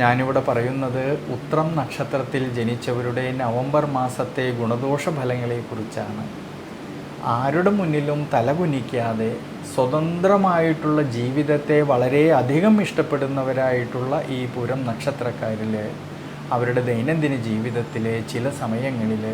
ഞാനിവിടെ പറയുന്നത് ഉത്രം നക്ഷത്രത്തിൽ ജനിച്ചവരുടെ നവംബർ മാസത്തെ ഗുണദോഷ ഫലങ്ങളെക്കുറിച്ചാണ് ആരുടെ മുന്നിലും തലകുനിക്കാതെ സ്വതന്ത്രമായിട്ടുള്ള ജീവിതത്തെ വളരെ അധികം ഇഷ്ടപ്പെടുന്നവരായിട്ടുള്ള ഈ പുരം നക്ഷത്രക്കാരിൽ അവരുടെ ദൈനംദിന ജീവിതത്തിലെ ചില സമയങ്ങളിൽ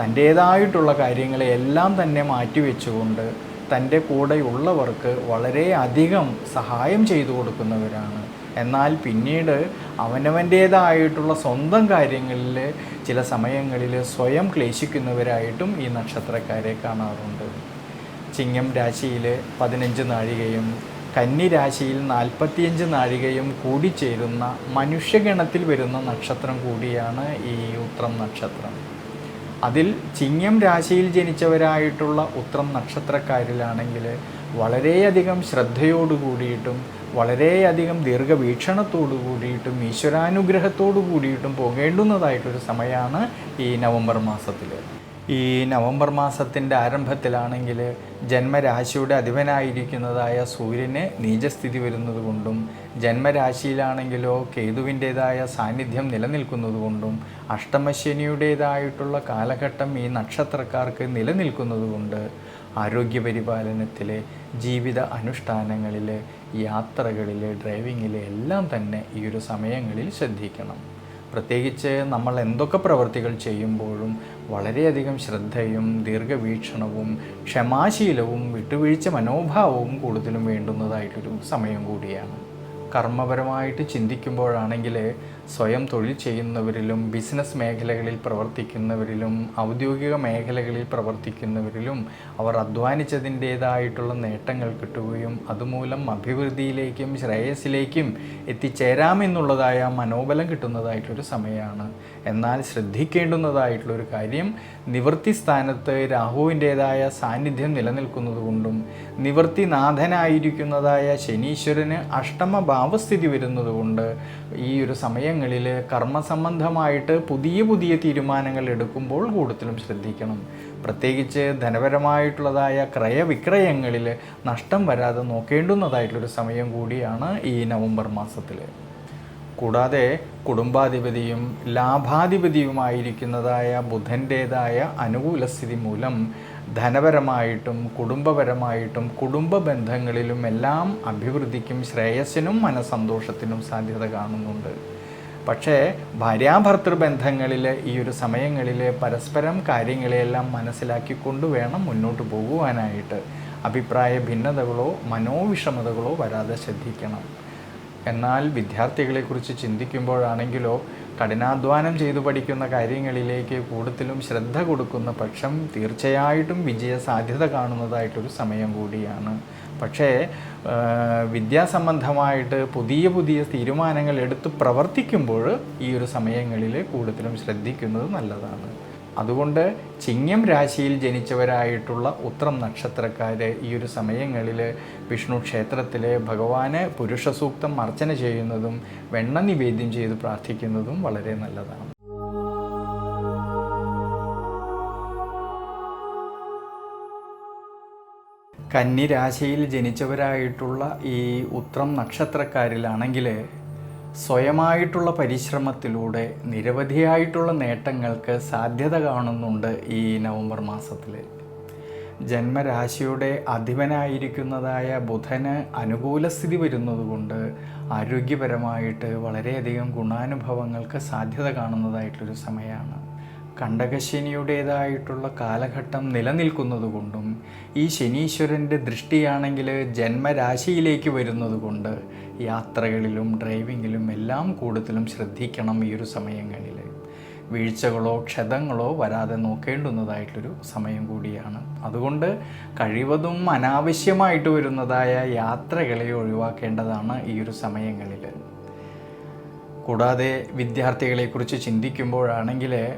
തന്റേതായിട്ടുള്ള കാര്യങ്ങളെ എല്ലാം തന്നെ മാറ്റിവെച്ചുകൊണ്ട് തന്റെ കൂടെയുള്ളവർക്ക് വളരെ അധികം സഹായം ചെയ്തു കൊടുക്കുന്നവരാണ്. എന്നാൽ പിന്നീട് അവനവന്റേതായിട്ടുള്ള സ്വന്തം കാര്യങ്ങളിൽ ചില സമയങ്ങളിൽ സ്വയം ക്ലേശിക്കുന്നവരായിട്ടും ഈ നക്ഷത്രക്കാരെ കാണാറുണ്ട്. ചിങ്ങം രാശിയിൽ പതിനഞ്ച് നാഴികയും കന്നി രാശിയിൽ നാൽപ്പത്തിയഞ്ച് നാഴികയും കൂടിച്ചേരുന്ന മനുഷ്യഗണത്തിൽ വരുന്ന നക്ഷത്രം കൂടിയാണ് ഈ ഉത്രം നക്ഷത്രം. അതിൽ ചിങ്ങം രാശിയിൽ ജനിച്ചവരായിട്ടുള്ള ഉത്രം നക്ഷത്രക്കാരിലാണെങ്കിൽ വളരെയധികം ശ്രദ്ധയോടു കൂടിയിട്ടും വളരെയധികം ദീർഘവീക്ഷണത്തോടു കൂടിയിട്ടും ഈശ്വരാനുഗ്രഹത്തോടു കൂടിയിട്ടും പോകേണ്ടുന്നതായിട്ടൊരു സമയമാണ് ഈ നവംബർ മാസത്തിൽ ഈ നവംബർ മാസത്തിന്റെ ആരംഭത്തിലാണെങ്കിൽ ജന്മരാശിയുടെ അധിപനായിരിക്കുന്നതായ സൂര്യന് നീചസ്ഥിതി വരുന്നത് കൊണ്ടും ജന്മരാശിയിലാണെങ്കിലോ കേതുവിന്റേതായ സാന്നിധ്യം നിലനിൽക്കുന്നത് കൊണ്ടും അഷ്ടമശനിയുടേതായിട്ടുള്ള കാലഘട്ടം ഈ നക്ഷത്രക്കാർക്ക് നിലനിൽക്കുന്നത് കൊണ്ട് ആരോഗ്യപരിപാലനത്തിലെ ജീവിത അനുഷ്ഠാനങ്ങളിൽ യാത്രകളിൽ ഡ്രൈവിങ്ങിൽ എല്ലാം തന്നെ ഈ ഒരു സമയങ്ങളിൽ ശ്രദ്ധിക്കണം. പ്രത്യേകിച്ച് നമ്മൾ എന്തൊക്കെ പ്രവൃത്തികൾ ചെയ്യുമ്പോഴും വളരെയധികം ശ്രദ്ധയും ദീർഘവീക്ഷണവും ക്ഷമാശീലവും വിട്ടുവീഴ്ച മനോഭാവവും കൂടുതലും വേണ്ടുന്നതായിട്ടൊരു സമയം കൂടിയാണ്. കർമ്മപരമായിട്ട് ചിന്തിക്കുമ്പോഴാണെങ്കിൽ സ്വയം തൊഴിൽ ചെയ്യുന്നവരിലും ബിസിനസ് മേഖലകളിൽ പ്രവർത്തിക്കുന്നവരിലും ഔദ്യോഗിക മേഖലകളിൽ പ്രവർത്തിക്കുന്നവരിലും അവർ അധ്വാനിച്ചതിന്റേതായിട്ടുള്ള നേട്ടങ്ങൾ കിട്ടുകയും അതുമൂലം അഭിവൃദ്ധിയിലേക്കും ശ്രേയസ്സിലേക്കും എത്തിച്ചേരാമെന്നുള്ളതായ മനോബലം കിട്ടുന്നതായിട്ടൊരു സമയമാണ് എന്നാൽ ശ്രദ്ധിക്കേണ്ടുന്നതായിട്ടുള്ളൊരു കാര്യം നിവൃത്തി സ്ഥാനത്ത് രാഹുവിന്റേതായ സാന്നിധ്യം നിലനിൽക്കുന്നത് കൊണ്ടും നിവൃത്തിനാഥനായിരിക്കുന്നതായ ശനീശ്വരന് അഷ്ടമ ഭാവസ്ഥിതി വരുന്നതുകൊണ്ട് ഈ ഒരു സമയങ്ങളിൽ കർമ്മസംബന്ധമായിട്ട് പുതിയ പുതിയ തീരുമാനങ്ങൾ എടുക്കുമ്പോൾ കൂടുതലും ശ്രദ്ധിക്കണം. പ്രത്യേകിച്ച് ധനപരമായിട്ടുള്ളതായ ക്രയവിക്രയങ്ങളിൽ നഷ്ടം വരാതെ നോക്കേണ്ടുന്നതായിട്ടുള്ളൊരു സമയം കൂടിയാണ് ഈ നവംബർ മാസത്തിൽ കൂടാതെ കുടുംബാധിപതിയും ലാഭാധിപതിയുമായിരിക്കുന്നതായ ബുധന്റേതായ അനുകൂല സ്ഥിതി മൂലം ധനപരമായിട്ടും കുടുംബപരമായിട്ടും കുടുംബ ബന്ധങ്ങളിലും എല്ലാം അഭിവൃദ്ധിക്കും ശ്രേയസ്സിനും മനസന്തോഷത്തിനും സാധ്യത കാണുന്നുണ്ട്. പക്ഷേ ഭാര്യാഭർത്തൃ ബന്ധങ്ങളിൽ ഈ ഒരു സമയങ്ങളിൽ പരസ്പരം കാര്യങ്ങളെയെല്ലാം മനസ്സിലാക്കിക്കൊണ്ട് വേണം മുന്നോട്ട് പോകുവാനായിട്ട്. അഭിപ്രായ ഭിന്നതകളോ മനോവിഷമതകളോ വരാതെ ശ്രദ്ധിക്കണം. എന്നാൽ വിദ്യാർത്ഥികളെക്കുറിച്ച് ചിന്തിക്കുമ്പോഴാണെങ്കിലോ കഠിനാധ്വാനം ചെയ്തു പഠിക്കുന്ന കാര്യങ്ങളിലേക്ക് കൂടുതലും ശ്രദ്ധ കൊടുക്കുന്ന പക്ഷം തീർച്ചയായിട്ടും വിജയ സാധ്യത കാണുന്നതായിട്ടൊരു സമയം കൂടിയാണ്. പക്ഷേ വിദ്യാസംബന്ധമായിട്ട് പുതിയ പുതിയ തീരുമാനങ്ങൾ എടുത്ത് പ്രവർത്തിക്കുമ്പോൾ ഈ ഒരു സമയങ്ങളിൽ കൂടുതലും ശ്രദ്ധിക്കുന്നത് നല്ലതാണ്. അതുകൊണ്ട് ചിങ്ങം രാശിയിൽ ജനിച്ചവരായിട്ടുള്ള ഉത്രം നക്ഷത്രക്കാർ ഈ ഒരു സമയങ്ങളിൽ വിഷ്ണു ക്ഷേത്രത്തിൽ ഭഗവാന് പുരുഷ സൂക്തം അർച്ചന ചെയ്യുന്നതും വെണ്ണ നിവേദ്യം ചെയ്ത് പ്രാർത്ഥിക്കുന്നതും വളരെ നല്ലതാണ്. കന്നിരാശിയിൽ ജനിച്ചവരായിട്ടുള്ള ഈ ഉത്രം നക്ഷത്രക്കാരിലാണെങ്കിൽ സ്വയമായിട്ടുള്ള പരിശ്രമത്തിലൂടെ നിരവധിയായിട്ടുള്ള നേട്ടങ്ങൾക്ക് സാധ്യത കാണുന്നുണ്ട് ഈ നവംബർ മാസത്തിൽ ജന്മരാശിയുടെ അധിപനായിരിക്കുന്നതായ ബുധന് അനുകൂല സ്ഥിതി വരുന്നതുകൊണ്ട് ആരോഗ്യപരമായിട്ട് വളരെയധികം ഗുണാനുഭവങ്ങൾക്ക് സാധ്യത കാണുന്നതായിട്ടൊരു സമയമാണ് കണ്ടകശനിയുടേതായിട്ടുള്ള കാലഘട്ടം നിലനിൽക്കുന്നതുകൊണ്ടും ഈ ശനീശ്വരന്റെ ദൃഷ്ടിയാണെങ്കിൽ ജന്മരാശിയിലേക്ക് വരുന്നത് കൊണ്ട് യാത്രകളിലും ഡ്രൈവിങ്ങിലും എല്ലാം കൂടുതലും ശ്രദ്ധിക്കണം ഈ ഒരു സമയങ്ങളിൽ. വീഴ്ചകളോ ക്ഷതങ്ങളോ വരാതെ നോക്കേണ്ടുന്നതായിട്ടൊരു സമയം കൂടിയാണ്. അതുകൊണ്ട് കഴിവതും അനാവശ്യമായിട്ട് വരുന്നതായ യാത്രകളെ ഒഴിവാക്കേണ്ടതാണ് ഈ ഒരു സമയങ്ങളിൽ. കൂടാതെ വിദ്യാർത്ഥികളെക്കുറിച്ച് ചിന്തിക്കുമ്പോഴാണെങ്കിൽ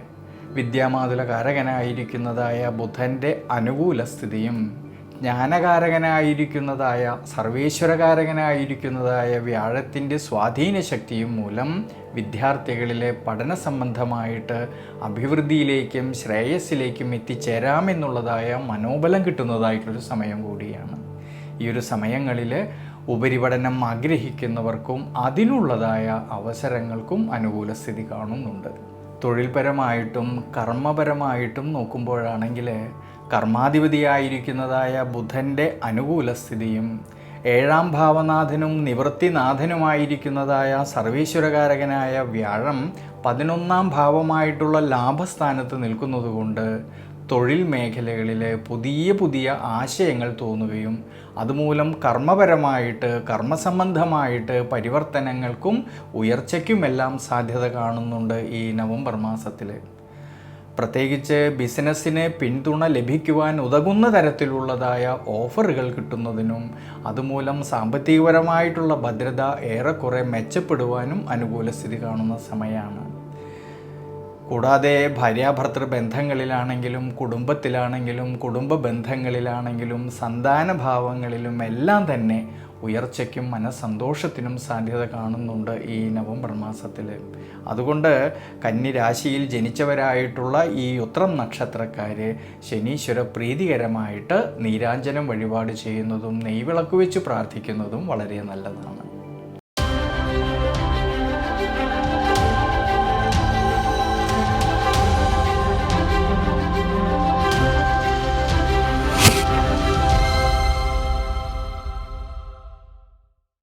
വിദ്യാമാതുല കാരകനായിരിക്കുന്നതായ ബുധന്റെ അനുകൂല സ്ഥിതിയും ജ്ഞാനകാരകനായിരിക്കുന്നതായ സർവേശ്വരകാരകനായിരിക്കുന്നതായ വ്യാഴത്തിന്റെ സ്വാധീന ശക്തിയും മൂലം വിദ്യാർത്ഥികളിലെ പഠന സംബന്ധമായിട്ട് അഭിവൃദ്ധിയിലേക്കും ശ്രേയസ്സിലേക്കും എത്തിച്ചേരാമെന്നുള്ളതായ മനോബലം കിട്ടുന്നതായിട്ടൊരു സമയം കൂടിയാണ്. ഈ ഒരു സമയങ്ങളിൽ ഉപരിപഠനം ആഗ്രഹിക്കുന്നവർക്കും അതിനുള്ളതായ അവസരങ്ങൾക്കും അനുകൂല സ്ഥിതി കാണുന്നുണ്ട്. തൊഴിൽപരമായിട്ടും കർമ്മപരമായിട്ടും നോക്കുമ്പോഴാണെങ്കിൽ കർമാധിപതിയായിരിക്കുന്നതായ ബുധന്റെ അനുകൂല സ്ഥിതിയും ഏഴാം ഭാവനാഥനും നിവൃത്തിനാഥനുമായിരിക്കുന്നതായ സർവീശ്വരകാരകനായ വ്യാഴം പതിനൊന്നാം ഭാവമായിട്ടുള്ള ലാഭസ്ഥാനത്ത് നിൽക്കുന്നതുകൊണ്ട് തൊഴിൽ മേഖലകളിൽ പുതിയ പുതിയ ആശയങ്ങൾ തോന്നുകയും അതുമൂലം കർമ്മപരമായിട്ട് കർമ്മസംബന്ധമായിട്ട് പരിവർത്തനങ്ങൾക്കും ഉയർച്ചയ്ക്കുമെല്ലാം സാധ്യത കാണുന്നുണ്ട് ഈ നവംബർ മാസത്തിൽ പ്രത്യേകിച്ച് ബിസിനസ്സിന് പിന്തുണ ലഭിക്കുവാൻ ഉതകുന്ന തരത്തിലുള്ളതായ ഓഫറുകൾ കിട്ടുന്നതിനും അതുമൂലം സാമ്പത്തികപരമായിട്ടുള്ള ഭദ്രത ഏറെക്കുറെ മെച്ചപ്പെടുവാനും അനുകൂല സ്ഥിതി കാണുന്ന സമയമാണ്. കൂടാതെ ഭാര്യാഭർത്തൃ ബന്ധങ്ങളിലാണെങ്കിലും കുടുംബത്തിലാണെങ്കിലും കുടുംബ ബന്ധങ്ങളിലാണെങ്കിലും സന്താന ഭാവങ്ങളിലും എല്ലാം തന്നെ ഉയർച്ചയ്ക്കും മനസ്സന്തോഷത്തിനും സാധ്യത കാണുന്നുണ്ട് ഈ നവംബർ മാസത്തിൽ അതുകൊണ്ട് കന്നിരാശിയിൽ ജനിച്ചവരായിട്ടുള്ള ഈ ഉത്രം നക്ഷത്രക്കാർ ശനീശ്വര പ്രീതികരമായിട്ട് നീരാഞ്ജനം വഴിപാട് ചെയ്യുന്നതും നെയ്വിളക്ക് വെച്ച് പ്രാർത്ഥിക്കുന്നതും വളരെ നല്ലതാണ്.